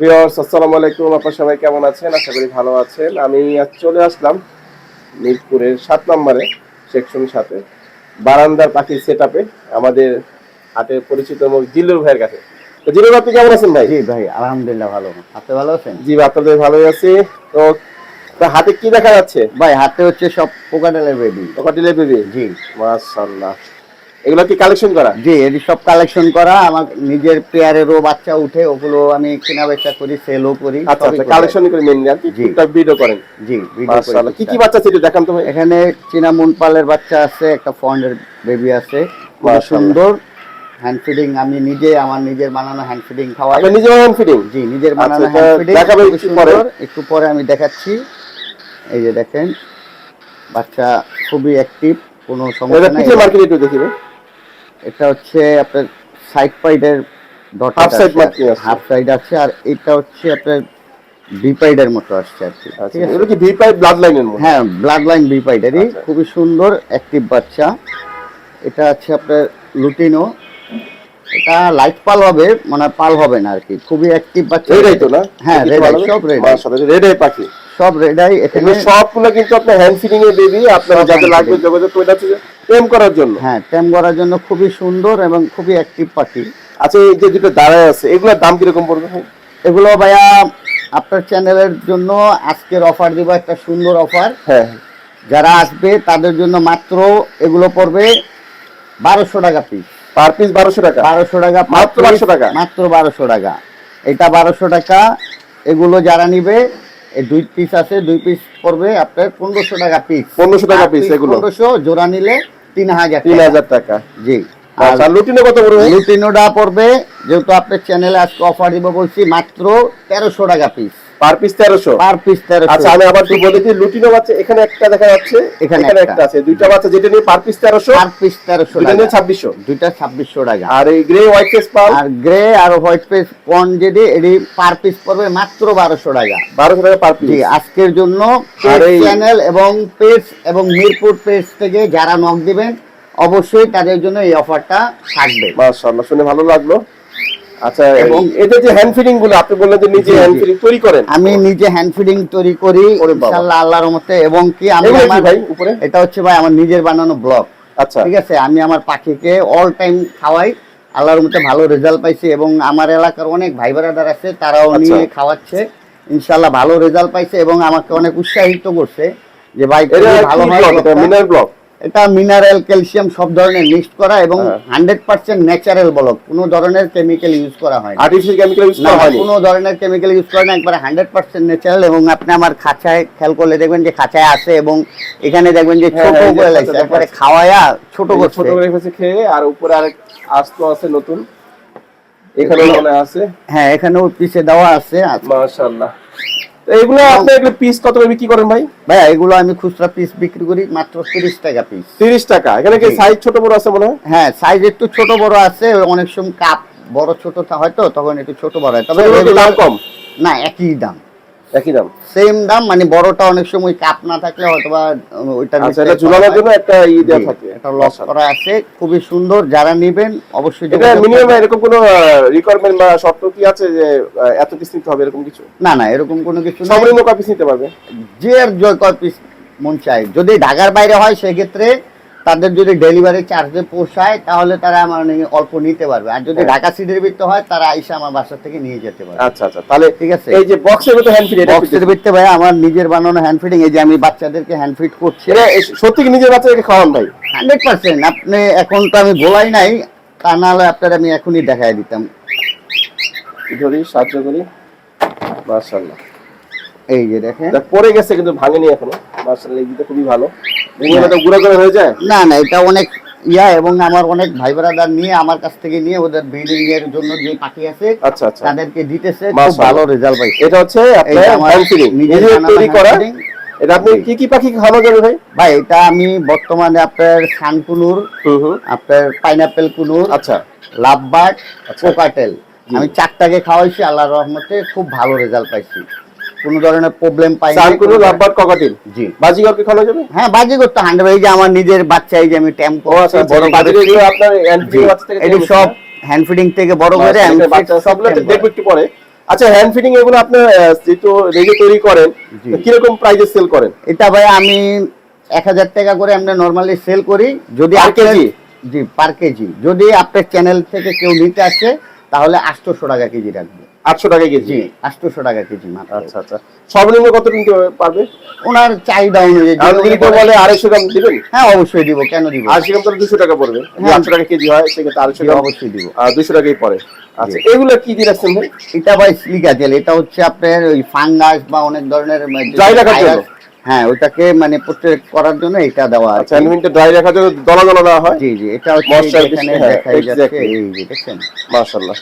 Viewers আসসালামু আলাইকুম। আপনারা সবাই কেমন আছেন? আশা করি ভালো আছেন। আমি আজ চলে আসলাম মিরপুরের সাত নম্বরে সেকশন সাথে বারান্দার পাখির সেট আমাদের হাটের পরিচিত মুখ জিল্লুর ভাইয়ের কাছে। তো জিল্লুর আপনি কেমন আছেন ভাই? জি ভাই আলহামদুলিল্লাহ ভালো। আপনি ভালো আছেন? জি আপনাদের ভালোই আছি। তো হাতে কি দেখা যাচ্ছে? ভাই হাতে হচ্ছে সব পোকাটেলের বেবি কটিলে বেবি জি। মাশাআল্লাহ। এগুলো কি কালেকশন করা? জি এটি সব কালেকশন করা। আমার নিজের পেয়ারেরও বাচ্চা উঠে ওগুলো আমি কেনা বেচা করি সেলও করি আচ্ছা আচ্ছা। কালেকশন করে মেনলি আর কি? জি। টুকটাক ভিডিও করেন? জি করি কি কি বাচ্চা ছিল? দেখান তো এখানে চীনা মুনপালের বাচ্চা আছে একটা ফন্ডের বেবি আছে। খুব সুন্দর। হ্যান্ড ফিডিং আমি নিজে আমার নিজের বানানো হ্যান্ড ফিডিং খাওয়াই। আপনি নিজে হ্যান্ড ফিডিং জি নিজের আচ্ছা, বানানো হ্যান্ড ফিডিং দেখাবেন একটু পরে? একটু পরে আমি দেখাচ্ছি। এই যে দেখেন বাচ্চা খুবই অ্যাক্টিভ কোনো সমস্যা নাই। মার্কেট একটু দেখিবে এটা হচ্ছে আপনার সাইড পাইডের side marking আছে। হাফ সাইড আছে আর এটা হচ্ছে আপনার বি পাইডের মতো আসছে আর কি। আচ্ছা ঠিক আছে? এগুলো কি ভি পাইপ ব্লাড লাইনের মধ্যে হ্যাঁ ব্লাড লাইন বি পাইডেরই আচ্ছা। খুবই সুন্দর অ্যাক্টিভ বাচ্চা। এটা আছে আপনার লুটিনো এটা লাইট পাল হবে মানে পাল হবে না আর কি। খুবই অ্যাক্টিভ বাচ্চা। রেডাই তো না? হ্যাঁ রেডাই ভালো সব করে? রেডাই মাশাআল্লাহ রেডাই পাখি। সব রেডাই এখানে সবগুলো কিন্তু আপনার হ্যান্ড ফিডিং এর বেবি আপনার যাতে লাগবে। যোগাযোগ করে আছে টেম করার জন্য? হ্যাঁ ট্যাম করার জন্য খুবই সুন্দর এবং খুবই অ্যাক্টিভ পাখি। আচ্ছা এই যে দুটো দাঁড়ায় আছে এগুলোর দাম কীরকম পড়বে এগুলো ভাইয়া আপনার চ্যানেলের জন্য আজকের অফার দিব একটা সুন্দর অফার হ্যাঁ যারা আসবে তাদের জন্য মাত্র এগুলো পড়বে বারোশো টাকা পিস পার পিস বারোশো টাকা? বারোশো টাকা মাত্র 1200 টাকা? মাত্র বারোশো টাকা। এটা বারোশো টাকা। এগুলো যারা নিবে এই দুই পিস আছে দুই পিস পড়বে আপনার পনেরোশো টাকা পিস 1500 টাকা piece এগুলো। পনেরোশো জোড়া নিলে তিন হাজার তিন টাকা। হাজার টাকা জি। আচ্ছা লুটিনো কত পড়বে লুটিনোটা পড়বে যেহেতু আপনার চ্যানেলে আজকে অফার দিব বলছি মাত্র তেরোশো টাকা piece per piece per piece আচ্ছা আমি আবার একটু বলে দিই লুটিনো বাচ্চা এখানে একটা দেখা যাচ্ছে এখানে একটা। আছে। দুইটা বাচ্চা যেটা নিয়ে পার পিস পার পিস দুইটা নিয়ে ছাব্বিশশো। দুইটা ছাব্বিশশো টাকা। আর এই গ্রে হোয়াইট ফেস পাল আর গ্রে আর হোয়াইট পিস পন যেটি এটি পার পিস পড়বে মাত্র বারোশো টাকা। বারোশো টাকা পার পিস জি আজকের জন্য আর এই- চ্যানেল এবং পেজ এবং মিরপুর পেজ থেকে যারা নক দিবেন অবশ্যই তাদের জন্য এই অফারটা থাকবে। মাশাআল্লাহ শুনে ভালো লাগল। আচ্ছা এবং এদের যে হ্যান্ড ফিডিংগুলো আপনি বললেন যে নিজে হ্যান্ড। ফিডিং তৈরি করেন। আমি নিজে হ্যান্ড ফিডিং তৈরি করি ইনশাআল্লাহ আল্লাহর রহমতে এবং কি আমি আমার ভাই উপরে? এটা হচ্ছে ভাই আমার নিজের বানানো ব্লগ। আচ্ছা। ঠিক আছে? আমি আমার পাখিকে অল টাইম খাওয়াই আল্লাহর মধ্যে ভালো রেজাল্ট পাইছি এবং আমার এলাকার অনেক ভাই ব্রাদার আছে তারাও আচ্ছা। নিয়ে খাওয়াচ্ছে ইনশাল্লাহ ভালো রেজাল্ট পাইছে এবং আমাকে অনেক উৎসাহিত করছে যে ভাই এটা ভালো হয়। এটা। মিনার ব্লক এটা মিনারেল ক্যালসিয়াম সব ধরনের মিক্সড করা এবং হ্যাঁ। Hundred percent natural block. কোনো ধরনের কেমিক্যাল ইউজ করা হয় আর্টিফিশিয়াল কেমিক্যাল ইউজ করা হয়নি? কোনো ধরনের কেমিক্যাল ইউজ করে না একবারে হান্ড্রেড পার্সেন্ট ন্যাচারাল এবং আপনি আমার খাঁচায় খেয়াল করলে দেখবেন যে খাঁচায় আছে এবং এখানে দেখবেন যে হ্যাঁ, ছোট হ্যাঁ, যে করে লাগছে একবারে খাওয়ায়া ছোট করছে। ছোট করে ফেসে খেয়ে আর উপরে আরেক আস্ত আছে নতুন। এখানে মনে আছে। হ্যাঁ এখানেও পিছে দেওয়া আছে। মাশাআল্লাহ। তো এগুলো আপনি এগুলো পিস কত করে বিক্রি করেন ভাই? ভাই এগুলো আমি খুচরা পিস বিক্রি করি মাত্র তিরিশ টাকা পিস 30 টাকা। এখানে কি সাইজ ছোট বড় আছে মনে হয়? হ্যাঁ সাইজ একটু ছোট বড় আছে অনেক সময় কাপ বড় ছোট হয়তো হয় তখন একটু ছোট বড় হয়। তবে দাম কম। না একই দাম। একই দাম? সেম দাম মানে বড়টা অনেক সময় কাপ না থাকলে হয়তো বা আচ্ছা এটা ঝুলানোর জন্য একটা ই থাকে। এটা লক করা আছে খুবই সুন্দর যারা নেবেন অবশ্যই এটা মিনিমাম এরকম কোনো রিকোয়ারমেন্ট বা শর্ত কি আছে যে এত পিস নিতে হবে এরকম কিছু? না না এরকম কোনো কিছু নেই। সর্বনিম্ন কয় পিস নিতে পারবে? যে আর জয় কয় পিস মন চায়। যদি ঢাকার বাইরে হয় সেক্ষেত্রে তাদের যদি ডেলিভারি চার্জে পোষায় তাহলে তারা আমার নিয়ে অল্প নিতে পারবে। আর যদি হ্যাঁ। ঢাকা সিটির ভিতরে হয় তারা আইসা আমার বাসা থেকে নিয়ে যেতে পারবে। আচ্ছা আচ্ছা তাহলে ঠিক আছে? এই যে বক্সের মতো হ্যান্ড ফিড বক্সের ভিতরে ভাই আমার নিজের বানানো হ্যান্ড ফিডিং এই যে আমি বাচ্চাদেরকে হ্যান্ড ফিড করছি। সত্যি কি নিজের বাচ্চাকে খাওয়ান ভাই? Hundred percent. আপনি এখন তো আমি বলাই নাই তা নাহলে আপনার আমি এখনই দেখাই দিতাম। ধরি সাহায্য করি। মাশাআল্লাহ। এই যে দেখেন। গেছে কিন্তু ভাঙেনি এখনও। খুবই ভালো। ভেঙে তো গুঁড়ো করে হয়ে যায় না না এটা অনেক ইয়া এবং আমার অনেক ভাই ব্রাদার নিয়ে আমার কাছ থেকে নিয়ে ওদের ব্রিডিং এর জন্য যে পাখি আছে আচ্ছা আচ্ছা। তাদেরকে দিতেছে খুব ভালো রেজাল্ট পাইছে। এটা হচ্ছে আপনার নিজের তৈরি করা এটা আপনি কি কি পাখি যাবে ভাই? ভাই এটা আমি বর্তমানে আপনার সানকুনুর হুম হুম। আপনার পাইনাপেল কুনুর আচ্ছা। লাভবার্ড আচ্ছা। কোকাটেল। আমি চারটাকে খাওয়াইছি আল্লাহর রহমতে খুব ভালো রেজাল্ট পাইছি। কোনো ধরনের প্রবলেম পাই সানকুনো লাভবার্ড ককাটিল? জি। বাজিগরকে খাওয়ানো যাবে? হ্যাঁ বাজি করতে হান্ড্রেড এই যে আমার নিজের বাচ্চা এই যে আমি ট্যাম্প ও আচ্ছা আচ্ছা, বড় বাজিগর আপনার এটি সব হ্যান্ড ফিডিং থেকে বড় করে সবগুলো দেখব একটু পরে। আচ্ছা হ্যান্ড ফিটিং এগুলো আপনার আহ, যেহেতু রেগে তৈরি করেন। তো কীরকম প্রাইসে সেল করেন? এটা ভাই আমি এক হাজার টাকা করে আমরা নর্মালি সেল করি। যদি আপনার- কেজি? জি পার কেজি। যদি আপনার চ্যানেল থেকে কেউ নিতে আসে তাহলে আটশোশো টাকা কেজি রাখবে। আটশো টাকা কেজি। আটশোশো টাকা কেজি মাত্র। আচ্ছা আচ্ছা। সর্বনিম্ন কত পারবে? ওনার চাহিদা অনুযায়ী যদি কেউ বলে আড়াইশো গ্রাম দিবেন? হ্যাঁ অবশ্যই দিব। কেন দিব আশি গ্রাম তাহলে দুশো টাকা পড়বে। হ্যাঁ। আটশো টাকা কেজি হয় সেক্ষেত্রে আড়াইশো গ্রাম অবশ্যই দিব। দুশো টাকাই পড়ে। আচ্ছা এগুলো কি দিয়ে রাখছেন ভাই? এটা ভাই সিলিকা জেল এটা হচ্ছে আপনার ওই ফাঙ্গাস বা অনেক ধরনের Dry রাখার জন্য? হ্যাঁ ওটাকে মানে প্রোটেক্ট করার জন্য এটা দেওয়া আছে। আচ্ছা ড্রাই রাখার জন্য দলা দলা না হয়? জি জি। এটা হচ্ছে এখানে দেখাই যাচ্ছে। এই মাশাআল্লাহ।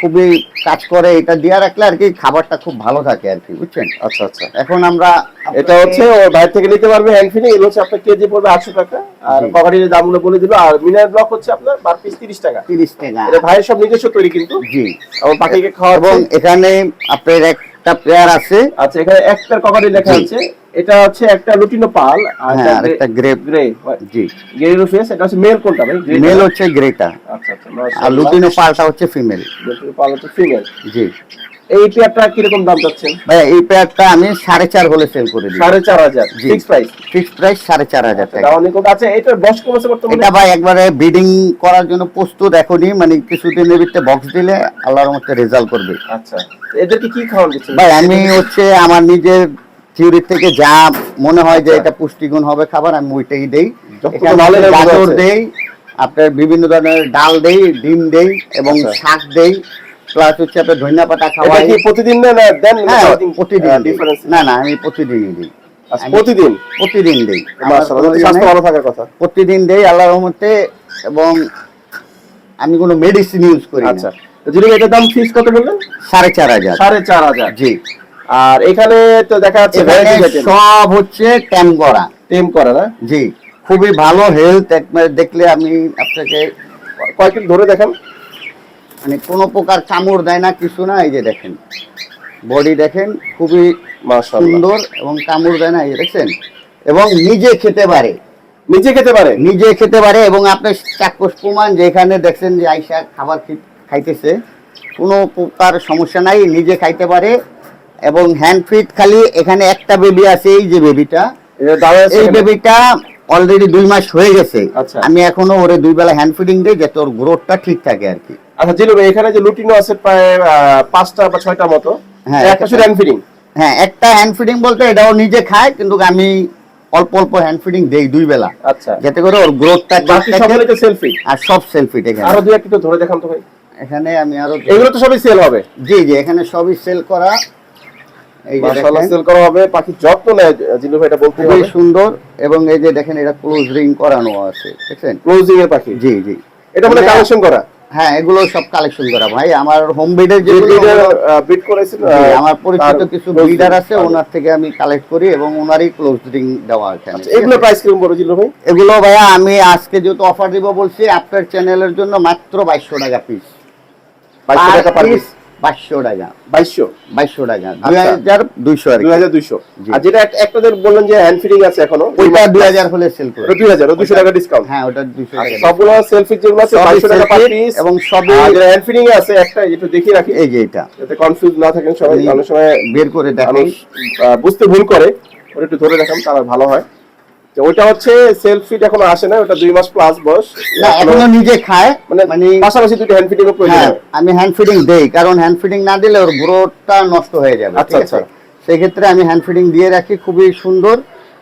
খুবই কাজ করে এটা দিয়ে রাখলে আর কি খাবারটা খুব ভালো থাকে আর কি বুঝছেন? আচ্ছা আচ্ছা। এখন আমরা এটা হচ্ছে ও বাইরে থেকে নিতে পারবে হ্যাং ফিনি এগুলো হচ্ছে আপনার কেজি পড়বে আটশো টাকা। আর। দাম দামগুলো বলে দিল আর মিনার ব্লক হচ্ছে আপনার বার পিস তিরিশ টাকা। তিরিশ টাকা। এটা ভাইয়ের সব নিজস্ব তৈরি কিন্তু। জি। আর পাখিকে এবং খাওয়াবো এখানে আপনার একটা পেয়ার আছে। আচ্ছা এখানে একটার কভারে লেখা আছে এটা হচ্ছে একটা লুটিনো পাল আর হ্যাঁ একটা গ্রেপ গ্রে জি। গ্রে ফেস এটা হচ্ছে মেল কোনটা ভাই? মেল হচ্ছে গ্রেটা আচ্ছা আচ্ছা আর। লুটিনো পালটা হচ্ছে ফিমেল লুটিনো পাল হচ্ছে ফিমেল জি। এই পেয়ারটা কীরকম দাম যাচ্ছেন ভাই এই পেয়ারটা আমি সাড়ে চার হলে সেল করে দিই সাড়ে চার হাজার। ফিক্স প্রাইস ফিক্স প্রাইস সাড়ে চার হাজার টাকা। অনেক বয়স কমেছে বর্তমানে? এটা ভাই একবারে ব্রিডিং করার জন্য প্রস্তুত এখনই মানে কিছুদিনের ভিতরে বক্স দিলে আল্লাহর রেজাল্ট করবে। আচ্ছা। এদেরকে কি খাওয়ান দিচ্ছেন? ভাই আমি হচ্ছে আমার নিজের থিওরি থেকে যা মনে হয় যে আচ্ছা। এটা পুষ্টিগুণ হবে খাবার আমি ওইটাই দেই। গাজর দেই আপনার বিভিন্ন ধরনের ডাল দেই ডিম দেই এবং আচ্ছা। শাক দেই। প্লাস হচ্ছে আপনার ধনিয়া পাতা এটা খাওয়াই। কি প্রতিদিন না না দেন হ্যাঁ প্রতিদিন ডিফারেন্স না না আমি প্রতিদিনই দিই। আচ্ছা প্রতিদিন? প্রতিদিন দেই। স্বাস্থ্য ভালো থাকার কথা। প্রতিদিন দেই আল্লাহর রহমতে এবং আমি কোনো মেডিসিন ইউজ করি আচ্ছা তো যদি এটার দাম ফিক্স কত বললেন? সাড়ে চার হাজার। সাড়ে চার হাজার। জি। আর এখানে তো দেখা যাচ্ছে সব হচ্ছে করা। টেম করা না? জি। খুবই ভালো হেলথ দেখলে আমি আপনাকে কয়েকদিন ধরে দেখেন। মানে কোনো প্রকার কামড় দেয় না কিছু না এই যে দেখেন। বডি দেখেন খুবই সুন্দর এবং কামড় দেয় না এই যে দেখছেন? এবং নিজে খেতে পারে। নিজে খেতে পারে? নিজে খেতে পারে এবং আপনি চাক্ষুষ প্রমাণ যেখানে দেখছেন যে আইসা খাবার খাইতেছে কোনো প্রকার সমস্যা নাই নিজে খাইতে পারে এবং হ্যান্ড ফিট খালি এখানে একটা বেবি আছে এই যে বেবিটা এই বেবিটা অলরেডি দুই মাস হয়ে গেছে। আচ্ছা। আমি এখনও ওরে দুই বেলা হ্যান্ড ফিডিং দিই যাতে ওর গ্রোথটা ঠিক থাকে আর কি। আচ্ছা জিলু ভাই এখানে যে লুটিনো আছে প্রায় পাঁচটা বা ছয়টা মতো হ্যাঁ, একটা শুধু হ্যান্ড ফিডিং হ্যাঁ একটা হ্যান্ড ফিডিং বলতে এটাও নিজে খায় কিন্তু আমি অল্প অল্প হ্যান্ড ফিডিং দেই দুই বেলা। আচ্ছা। যাতে করে ওর গ্রোথটা বাকি সবগুলো তো সেলফি আর সব এখানে। আরও দুই একটা তো ধরে দেখান তো ভাই। এখানে আমি আরও এগুলো তো সবই সেল হবে? জি জি এখানে সবই সেল করা। এই যে মাশাআল্লাহ দেখেন, সেল করা হবে। পাখির যত্ন নেয় জিলু ভাই এটা বলতে হবে। সুন্দর এবং এই যে দেখেন এটা ক্লোজ রিং করানো আছে দেখছেন? ক্লোজিং এর পাখি? জি জি। এটা মানে- কালেকশন করা? হ্যাঁ এগুলো সব কালেকশন করা ভাই। আমার হোম বিডের যে বিট করেছিল? আমার পরিচিত কিছু বিডার আছে ওনার থেকে আমি কালেক্ট করি এবং ওনারই ক্লোজ রিং দেওয়া এখানে। আচ্ছা, এগুলো প্রাইস কীরকম বড় ভাই? এগুলো ভাইয়া আমি আজকে যেহেতু অফার দিব বলছি আপনার চ্যানেলের জন্য মাত্র বাইশশো টাকা পিস বাইশশো টাকা পিস বাইশশো টাকা। বাইশশো? বাইশশো টাকা। আচ্ছা। দুই হাজার দুইশো দুই হাজার দুইশো। আর যেটা এক- একটাদের বললেন যে হ্যান্ড ফিডিং আছে এখনও ওইটা দুই হাজার হলে সেল করে দুই হাজার দুশো টাকা ডিসকাউন্ট হ্যাঁ ওটা দুইশো টাকা সবগুলো সেলফি যেগুলো আছে বাইশশো টাকা পার পিস এবং সবই যেটা হ্যান্ড ফিডিং আছে একটা একটু দেখিয়ে রাখি। এই যে এটা। যাতে কনফিউজ না থাকেন সবাই অনেক সময় বের করে আহ, বুঝতে ভুল করে ওটা একটু ধরে দেখান তাহলে ভালো হয়। যে ওইটা হচ্ছে সেলফি এখনও আসে না ওটা দুই মাস প্লাস বয়স না এখনো- নিজে খায় মানে মানে পাশাপাশি দুটো হ্যান্ড প্রয়োজন হ্যাঁ আমি হ্যান্ড ফিডিং দেই কারণ হ্যান্ড ফিডিং না দিলে ওর গ্রোথটা নষ্ট হয়ে যাবে আচ্ছা, আচ্ছা। সেই ক্ষেত্রে আমি হ্যান্ড ফিডিং দিয়ে রাখি খুবই সুন্দর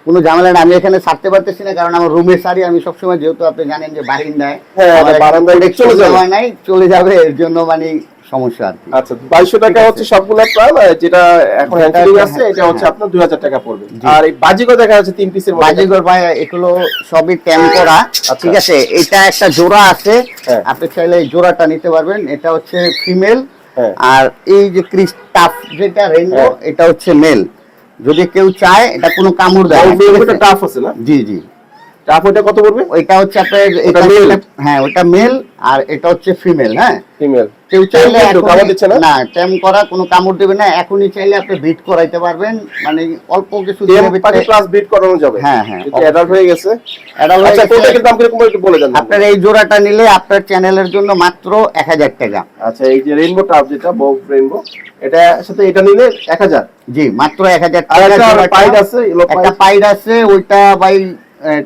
কোনো ঝামেলা না আমি এখানে ছাড়তে পারতেছি না কারণ আমার রুমে সারি আমি সবসময় যেহেতু আপনি জানেন যে বারিন্দায় হ্যাঁ, বারান্দায় চলে যাবে। দেওয়া নাই চলে যাবে এর জন্য মানে সমস্যা আর কি। আচ্ছা বাইশশো টাকা হচ্ছে সবগুলো প্রায় যেটা এখন হ্যান্ড যেটা ফিডিং আছে, এটা হচ্ছে হ্যাঁ। আপনার দুই হাজার টাকা পড়বে। আর এই বাজিকো দেখা যাচ্ছে তিন পিসের বাজিগর ভাই এগুলো সবই ট্যাম করা ঠিক আছে এটা একটা জোড়া আছে। হ্যাঁ। আপনি চাইলে এই জোড়াটা নিতে পারবেন। এটা হচ্ছে ফিমেল হ্যাঁ। আর এই যে ক্রিস্টাফ যেটা রেনবো। এটা হচ্ছে মেল যদি কেউ চায় এটা কোনো কামড় দেয় আছে? টাফ আছে না? জি জি। টাফ ওইটা কত পড়বে? ওইটা হচ্ছে আপনার এটা হ্যাঁ ওটা মেল আর এটা হচ্ছে ফিমেল হ্যাঁ? ফিমেল কেউ চাইলে কিন্তু দিচ্ছে না? না টেম করা কোনো কামড় দেবে না। এখনই চাইলে আপনি বিট করাইতে পারবেন। মানে অল্প কিছু দিনের পাখি প্লাস বিট করানো যাবে। হ্যাঁ, হ্যাঁ, অ্যাডাল্ট হয়ে গেছে। হয়ে আচ্ছা। কোনটার দাম কীরকম একটু বলে দেন। আপনার এই জোড়াটা নিলে আপনার চ্যানেলের জন্য মাত্র এক হাজার টাকা। আচ্ছা এই যে রেইনবো টাপ যেটা বউ রেইনবো এটা সাথে এটা নিলে এক হাজার। জি মাত্র এক হাজার আর টাকা একটা পাইড আছে, একটা পাইড। আছে ওইটা ভাই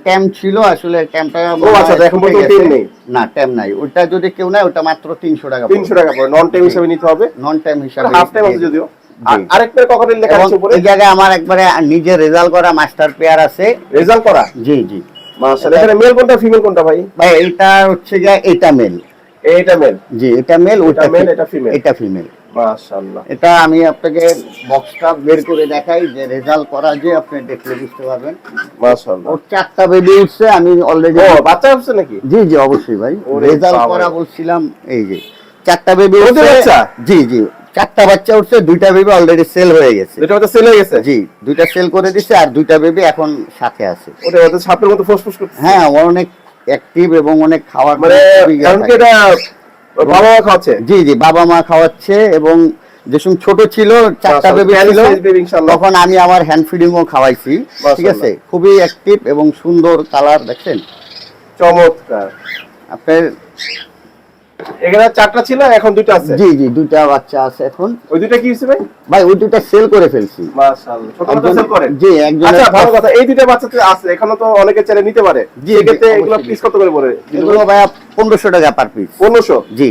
ট্যাম ছিল আসলে ট্যামটা ও আচ্ছা, এখন পর্যন্ত টেম নেই। না ট্যাম নাই। ওইটা যদি কেউ নেয় ওটা মাত্র তিনশো টাকা তিনশো টাকা পড়ে নন হিসাবে নিতে হবে? নন হিসাবে হাফ টাইম আছে যদিও। আরেকটা লেখা আছে উপরে। এই জায়গায় আমার একবারে নিজে রেজাল্ট করা মাস্টার পেয়ার আছে। রেজাল্ট করা? জি জি। মাশাআল্লাহ। এখানে মেল কোনটা ফিমেল কোনটা ভাই? ভাই এইটা হচ্ছে গিয়ে এটা মেল এইটা মেল জি এটা মেল male, fe- এটা female। এটা ফিমেল মাশাআল্লাহ। এটা আমি আপনাকে বক্সটা বের করে দেখাই যে রেজাল্ট করা যে আপনি দেখলে বুঝতে পারবেন। মাশাআল্লাহ। ওর চারটা বেবি উঠছে আমি অলরেডি ও বাচ্চা হচ্ছে নাকি? জি জি অবশ্যই ভাই। রেজাল্ট করা বলছিলাম এই যে চারটা বেবি উঠছে বাচ্চা? জি জি চারটা বাচ্চা উঠছে দুইটা বেবি অলরেডি সেল হয়ে গেছে। দুটো বাচ্চা সেল হয়ে গেছে? জি দুইটা সেল করে দিছে আর দুইটা বেবি এখন সাথে আছে। ওটা সাপের মতো ফুসফুস করতে হ্যাঁ অনেক অ্যাক্টিভ এবং অনেক খাওয়ার মানে কারণ কি এটা বাবা মা খাওয়াচ্ছে? জি জি বাবা মা খাওয়াচ্ছে এবং যেসব ছোট ছিল চারটা বেবি ছিল। তখন আমি আমার হ্যান্ড ফিডিং ও খাওয়াইছি ঠিক আছে? খুবই অ্যাক্টিভ এবং সুন্দর কালার দেখছেন? চমৎকার। আপনার এখানে চারটা ছিল এখন দুটো আছে? জি জি দুইটা বাচ্চা আছে এখন। ওই দুটো কি ভাই? ভাই ওই দুইটা সেল করে ফেলছি। মাশাআল্লাহ ছোট বাচ্চা সেল করেন জি একজন আচ্ছা ভালো কথা এই দুটো বাচ্চা তো আছে এখনও তো অনেকে চাইলে নিতে পারে। জি, এগুলো পিস কত করে পড়ে? এগুলো ভাইয়া পনেরোশো টাকা পার পিস পনেরোশো? জি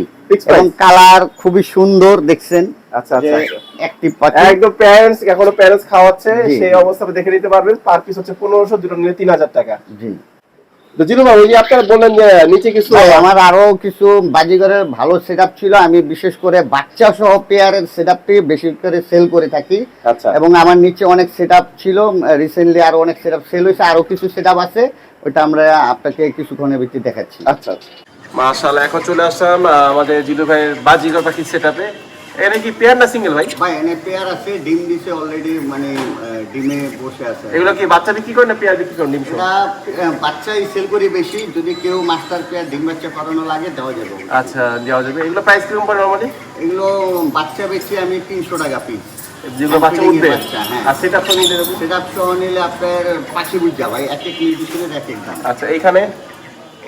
এবং কালার খুবই সুন্দর দেখছেন? আচ্ছা আচ্ছা আচ্ছা। অ্যাক্টিভ পাচ্ছি একদম প্যারেন্টস এখনও প্যারেন্টস খাওয়াচ্ছে সেই অবস্থাতে দেখে নিতে পারবেন পার পিস হচ্ছে পনেরোশো দুটো নিলে তিন হাজার টাকা। জি। ভাই আপনারা বললেন যে নিচে কিছু আমার আরও কিছু বাজিগরের ভালো সেটআপ ছিল। আমি বিশেষ করে বাচ্চা সহ পেয়ারের সেটআপটি বেশি করে সেল করে থাকি। আচ্ছা। এবং আমার নিচে অনেক সেটআপ ছিল। রিসেন্টলি আরও অনেক সেটআপ সেল হয়েছে। আরও কিছু সেটআপ আছে। ওটা আমরা আপনাকে কিছুক্ষণের ভিত্তি দেখাচ্ছি। আচ্ছা মাশাআল্লাহ এখন চলে আসলাম আমাদের জিলু ভাইয়ের বাজিগর পাখি সেটআপে এটা কি পেয়ার না সিঙ্গেল ভাই? ভাই এনে পেয়ার আছে ডিম দিছে অলরেডি মানে ডিমে বসে আছে। এগুলো কি বাচ্চা বিক্রি করে না পেয়ার বিক্রি করেন ডিম সহ? বাচ্চাই সেল করি বেশি যদি কেউ মাস্টার পেয়ার ডিম বাচ্চা করানো লাগে দেওয়া যাবে। আচ্ছা দেওয়া যাবে। এগুলো প্রাইস কীরকম পড়ে নর্মালি এগুলো বাচ্চা বেচি আমি তিনশো টাকা পিস যেগুলো বাচ্চা উঠবে। হ্যাঁ। আর সেটা তো নিলে সেটা সহ নিলে আপনার পাখি বুঝা ভাই এক এক নির্দিষ্টে এক এক দাম। আচ্ছা এখানে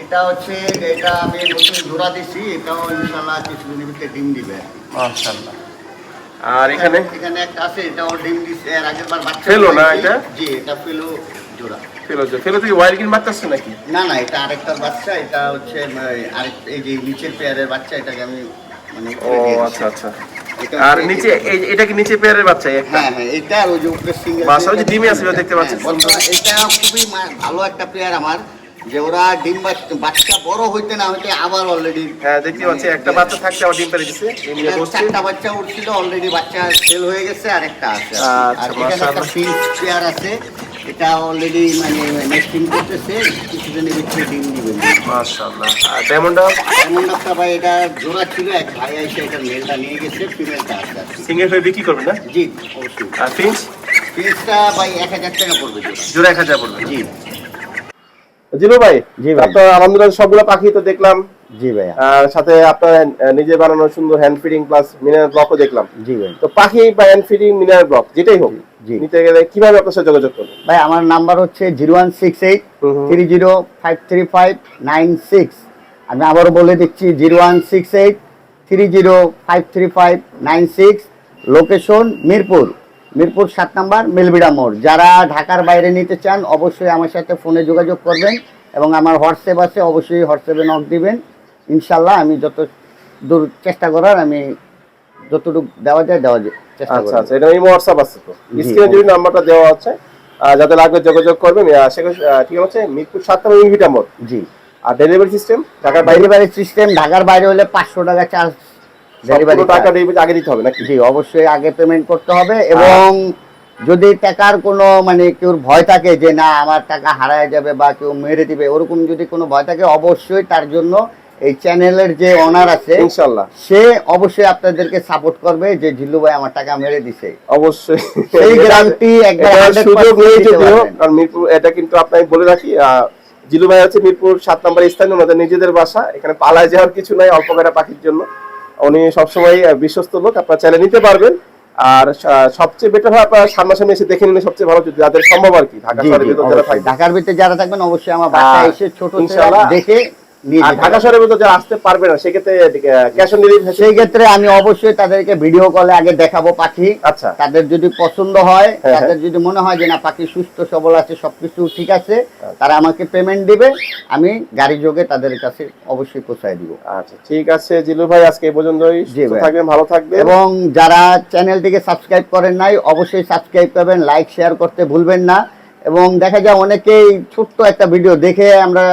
এটা হচ্ছে এটা আমি নতুন জোড়া দিছি এটাও ইনশাল্লাহ কিছুদিনের ভিতরে ডিম দিবে। মাশাআল্লাহ। আর এখানে? এখানে একটা আছে এটাও ডিম দিছে এর আগের বার বাচ্চা ফেলো না এটা? জি এটা ফেলো জোড়া। ফেলো যে ফেলো থেকে ওয়াইল্ড কিন বাচ্চা আসছে নাকি? না না এটা আরেকটা বাচ্চা এটা হচ্ছে আরেক এই যে নিচের পেয়ারের বাচ্চা এটাকে আমি মানে ও আচ্ছা আচ্ছা। এটা আর নিচে এটা। কি নিচে পেয়ারের বাচ্চা একটা? হ্যাঁ হ্যাঁ এটা আর ওই যে উপরে সিঙ্গেল বাচ্চা, ওই যে ডিমে আছে, দেখতে পাচ্ছি। এটা খুবই ভালো একটা প্লেয়ার আমার। যে ওরা ডিম বাচ্চা- বড় হইতে না হইতে আবার অলরেডি হ্যাঁ দেখতে পাচ্ছি একটা বাচ্চা থাকছে আবার ডিম পেরে দিছে চারটা বাচ্চা উঠছিল অলরেডি বাচ্চা সেল হয়ে গেছে আর একটা আছে। আচ্ছা, আর এখানে একটা। ফিন্স পেয়ার আছে এটা অলরেডি মানে নেস্টিং করতেছে কিছুদিনের ভিতরে ডিম দিবে মাশাআল্লাহ। আর ডায়মন্ড একটা ভাই এটা জোড়া ছিল এক ভাই এসে এটা মেলটা নিয়ে গেছে ফিমেলটা আছে। সিঙ্গেল হয়ে বিক্রি করবেন না? জি অবশ্যই। আর ফিন্স ফিন্সটা ভাই এক হাজার টাকা পড়বে জোড়া। জোড়া এক হাজার পড়বে। জি। জিরো ভাই জি ভাই। আপনার আলহামদুলিল্লাহ সবগুলো পাখি তো দেখলাম। জি ভাইয়া। আর সাথে আপনার নিজে বানানো সুন্দর হ্যান্ড ফিডিং প্লাস মিনারেল ব্লকও দেখলাম। জি ভাই। তো পাখি বা হ্যান্ড ফিডিং মিনারেল ব্লক যেটাই হোক জি। নিতে গেলে কীভাবে আপনার সাথে যোগাযোগ করবেন? ভাই আমার নাম্বার হচ্ছে zero one six eight. Three zero five three five nine six আমি আবারও বলে দিচ্ছি zero one six eight three zero five three five nine six location Mirpur. Mirpur সাত নাম্বার মেলবিড়া মোড়। যারা ঢাকার বাইরে নিতে চান অবশ্যই আমার সাথে ফোনে যোগাযোগ করবেন এবং আমার হোয়াটসঅ্যাপ আছে অবশ্যই হোয়াটসঅ্যাপে নক দিবেন। ইনশাল্লাহ আমি যত দূর চেষ্টা করার আমি যতটুকু দেওয়া যায় দেওয়া যায় চেষ্টা আচ্ছা আচ্ছা এটা এই হোয়াটসঅ্যাপ আছে তো। স্ক্রিনে যদি নাম্বারটা দেওয়া আছে। যাতে লাগবে যোগাযোগ করবেন। ঠিক আছে মিরপুর সাত নম্বর ইনভিটা মোড়। জি। আর ডেলিভারি সিস্টেম ঢাকার বাইরে ডেলিভারি সিস্টেম ঢাকার বাইরে হলে পাঁচশো টাকা চার্জ ডেলিভারি টাকা ডেলিভারি আগে দিতে হবে নাকি? জি অবশ্যই আগে পেমেন্ট করতে হবে এবং যদি টাকার কোনো মানে কেউ ভয় থাকে যে না আমার টাকা হারায় যাবে বা কেউ মেরে দিবে ওরকম যদি কোনো ভয় থাকে অবশ্যই তার জন্য এই চ্যানেলের যে অনার আছে ইনশাল্লাহ। সে অবশ্যই আপনাদেরকে সাপোর্ট করবে যে ভাই আমার টাকা মেরে দিছে। অবশ্যই। সেই একবার সুযোগ নেই যদিও কারণ মিরপুর এটা কিন্তু আপনাকে বলে রাখি জিলু ভাই হচ্ছে মিরপুর সাত নম্বর স্থানে ওনাদের নিজেদের বাসা এখানে পালায় যাওয়ার কিছু নাই অল্প পাখির জন্য। উনি সবসময় বিশ্বস্ত লোক আপনারা চাইলে নিতে পারবেন। আর সবচেয়ে বেটার হয় আপনারা সামনাসামনি এসে দেখে নিলে সবচেয়ে ভালো যদি যাদের সম্ভব আর কি ঢাকা শহরের ভিতর যারা থাকবে। ঢাকার ভিতরে যারা থাকবেন অবশ্যই আমার বাসায় এসে ছোট দেখে আর যেতে ঢাকা পারবেন। শহরের ভিতর যারা আসতে পারবে না সেক্ষেত্রে ক্যাশ অন ডেলিভারি সেই ক্ষেত্রে আমি অবশ্যই তাদেরকে ভিডিও কলে আগে দেখাবো পাখি। আচ্ছা। তাদের যদি পছন্দ হয় হ্যাঁ, তাদের যদি মনে হয় যে না পাখি সুস্থ সবল আছে সবকিছু ঠিক আছে আচ্ছা। তারা আমাকে পেমেন্ট দিবে। আমি গাড়ি যোগে তাদের কাছে অবশ্যই পৌঁছায় দিব। আচ্ছা ঠিক আছে জিলু ভাই আজকে এই পর্যন্তই। সুস্থ। থাকবেন ভালো থাকবেন। এবং যারা চ্যানেলটিকে সাবস্ক্রাইব করেন নাই অবশ্যই সাবস্ক্রাইব করবেন লাইক শেয়ার করতে ভুলবেন না। এবং দেখা যায় অনেকেই ছোট্ট একটা ভিডিও দেখে আমরা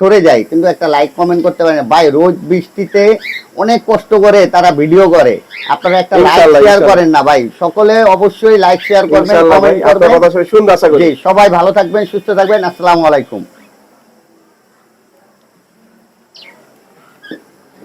সরে যায় কিন্তু একটা লাইক কমেন্ট করতে পারে ভাই রোজ বৃষ্টিতে অনেক কষ্ট করে তারা ভিডিও করে। আপনারা একটা লাইক শেয়ার করেন না ভাই। সকলে অবশ্যই লাইক শেয়ার করবেন কমেন্ট করবেন। সবাই ভালো থাকবেন সুস্থ থাকবেন। আসসালামু আলাইকুম।